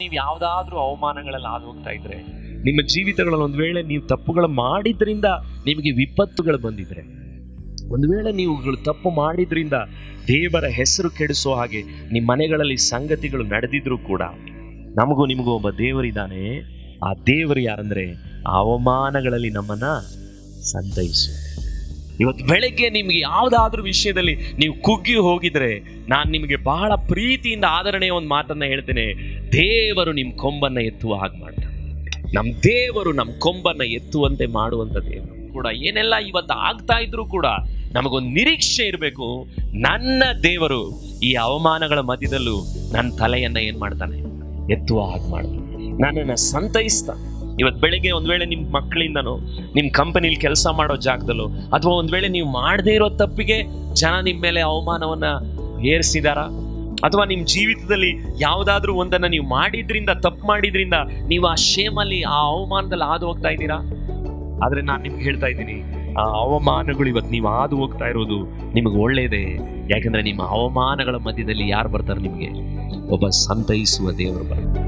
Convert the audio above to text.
ನೀವು ಯಾವುದಾದ್ರೂ ಅವಮಾನಗಳಲ್ಲಿ ಹಾದು ಹೋಗ್ತಾ ಇದ್ರೆ, ನಿಮ್ಮ ಜೀವಿತಗಳಲ್ಲಿ ಒಂದು ವೇಳೆ ನೀವು ತಪ್ಪುಗಳು ಮಾಡಿದ್ರಿಂದ ನಿಮಗೆ ವಿಪತ್ತುಗಳು ಬಂದಿದ್ರೆ, ಒಂದು ವೇಳೆ ನೀವುಗಳು ತಪ್ಪು ಮಾಡಿದ್ರಿಂದ ದೇವರ ಹೆಸರು ಕೆಡಿಸೋ ಹಾಗೆ ನಿಮ್ಮ ಮನೆಗಳಲ್ಲಿ ಸಂಗತಿಗಳು ನಡೆದಿದ್ರು ಕೂಡ ನಮಗೂ ನಿಮಗೂ ಒಬ್ಬ ದೇವರಿದ್ದಾನೆ ಆ ದೇವರು ಯಾರಂದ್ರೆ ಅವಮಾನಗಳಲ್ಲಿ ನಮ್ಮನ್ನ ಸಂತೈಸು ಇವತ್ತು ಬೆಳಗ್ಗೆ ನಿಮಗೆ ಯಾವುದಾದ್ರೂ ವಿಷಯದಲ್ಲಿ ನೀವು ಕುಗ್ಗಿ ಹೋಗಿದ್ರೆ ನಾನು ನಿಮಗೆ ಬಹಳ ಪ್ರೀತಿಯಿಂದ ಆದರಣೆಯ ಒಂದು ಮಾತನ್ನು ಹೇಳ್ತೇನೆ. ದೇವರು ನಿಮ್ಮ ಕೊಂಬನ್ನು ಎತ್ತುವ ಹಾಗೆ ಮಾಡ್ತಾನೆ ನಮ್ಮ ದೇವರು ನಮ್ಮ ಕೊಂಬನ್ನು ಎತ್ತುವಂತೆ ಮಾಡುವಂಥ ದೇವರು ಕೂಡ ಏನೆಲ್ಲ ಇವತ್ತು ಆಗ್ತಾ ಇದ್ರೂ ಕೂಡ ನಮಗೊಂದು ನಿರೀಕ್ಷೆ ಇರಬೇಕು. ನನ್ನ ದೇವರು ಈ ಅವಮಾನಗಳ ಮಧ್ಯದಲ್ಲೂ ನನ್ನ ತಲೆಯನ್ನು ಏನು ಮಾಡ್ತಾನೆ? ಎತ್ತುವ ಹಾಗೆ ಮಾಡ್ತಾನೆ. ನನ್ನನ್ನು ಸಂತೈಸ್ತಾನೆ. ಇವತ್ತು ಬೆಳಿಗ್ಗೆ ಒಂದು ವೇಳೆ ನಿಮ್ಮ ಮಕ್ಕಳಿಂದನೋ ನಿಮ್ಮ ಕಂಪನಿಲಿ ಕೆಲಸ ಮಾಡೋ ಜಾಗದಲ್ಲೋ, ಅಥವಾ ಒಂದು ವೇಳೆ ನೀವು ಮಾಡದೇ ಇರೋ ತಪ್ಪಿಗೆ ಜನ ನಿಮ್ಮ ಮೇಲೆ ಅವಮಾನವನ್ನ ಏರಿಸಿದಾರ? ಅಥವಾ ನಿಮ್ಮ ಜೀವಿತದಲ್ಲಿ ಯಾವುದಾದ್ರೂ ಒಂದನ್ನು ನೀವು ಮಾಡಿದ್ರಿಂದ, ತಪ್ಪು ಮಾಡಿದ್ರಿಂದ ನೀವು ಆ ಶೇಮಲ್ಲಿ ಆ ಅವಮಾನದಲ್ಲಿ ಹಾದು ಹೋಗ್ತಾ ಇದ್ದೀರಾ? ಆದರೆ ನಾನು ನಿಮ್ಗೆ ಹೇಳ್ತಾ ಇದ್ದೀನಿ, ಆ ಅವಮಾನಗಳು ಇವತ್ತು ನೀವು ಹಾದು ಹೋಗ್ತಾ ಇರೋದು ನಿಮಗೆ ಒಳ್ಳೆಯದೇ ಯಾಕಂದರೆ ನಿಮ್ಮ ಅವಮಾನಗಳ ಮಧ್ಯದಲ್ಲಿ ಯಾರು ಬರ್ತಾರೆ ನಿಮಗೆ? ಒಬ್ಬ ಸಂತೈಸುವ ದೇವರು ಬರ್ತಾರೆ.